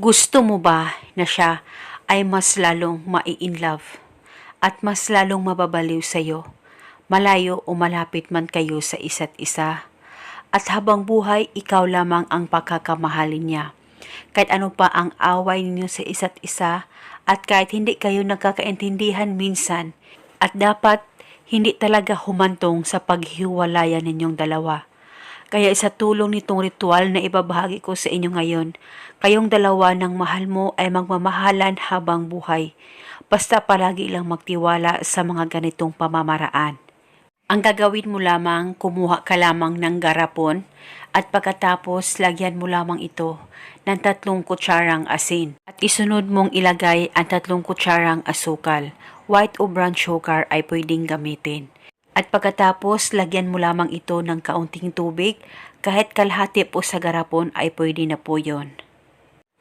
Gusto mo ba na siya ay mas lalong mai-in love at mas lalong mababaliw sa'yo, malayo o malapit man kayo sa isa't isa? At habang buhay, ikaw lamang ang pagkakamahalin niya. Kahit ano pa ang away ninyo sa isa't isa at kahit hindi kayo nagkakaintindihan minsan at dapat hindi talaga humantong sa paghiwalayan ninyong dalawa. Kaya sa tulong nitong ritual na ibabahagi ko sa inyo ngayon, kayong dalawa ng mahal mo ay magmamahalan habang buhay. Basta palagi lang magtiwala sa mga ganitong pamamaraan. Ang gagawin mo lamang, kumuha ka lamang ng garapon at pagkatapos lagyan mo lamang ito ng tatlong kutsarang asin at isunod mong ilagay ang tatlong kutsarang asukal. White o brown sugar ay pwedeng gamitin. At pagkatapos, lagyan mo lamang ito ng kaunting tubig, kahit kalahati po sa garapon ay pwede na po yon.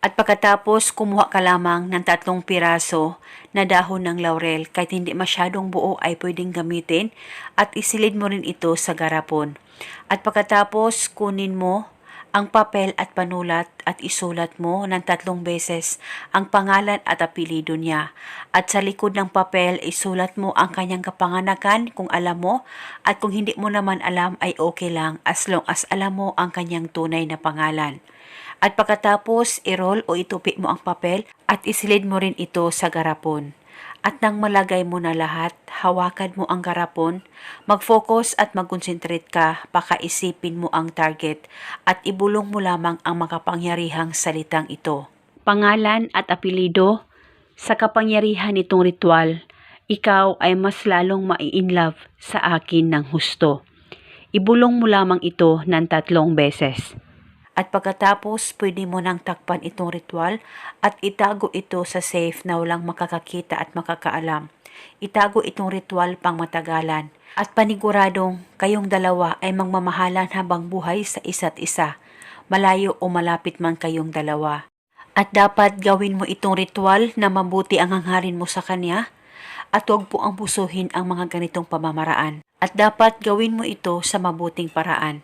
At pagkatapos, kumuha ka lamang ng tatlong piraso na dahon ng laurel kahit hindi masyadong buo ay pwedeng gamitin at isilid mo rin ito sa garapon. At pagkatapos, kunin mo ang papel at panulat at isulat mo ng tatlong beses ang pangalan at apelido niya. At sa likod ng papel, isulat mo ang kanyang kapanganakan kung alam mo at kung hindi mo naman alam ay okay lang as long as alam mo ang kanyang tunay na pangalan. At pagkatapos, i-roll o itupi mo ang papel at isilid mo rin ito sa garapon. At nang malagay mo na lahat, hawakan mo ang garapon, mag-focus at mag-concentrate ka, pakaisipin mo ang target at ibulong mo lamang ang makapangyarihang salitang ito. Pangalan at apelido, sa kapangyarihan nitong ritual, ikaw ay mas lalong mai-inlove sa akin ng husto. Ibulong mo lamang ito ng tatlong beses. At pagkatapos, pwede mo nang takpan itong ritual at itago ito sa safe na walang makakakita at makakaalam. Itago itong ritual pang matagalan at paniguradong kayong dalawa ay magmamahalan habang buhay sa isa't isa, malayo o malapit man kayong dalawa. At dapat gawin mo itong ritual na mabuti ang hangharin mo sa kanya at huwag po ang busuhin ang mga ganitong pamamaraan. At dapat gawin mo ito sa mabuting paraan.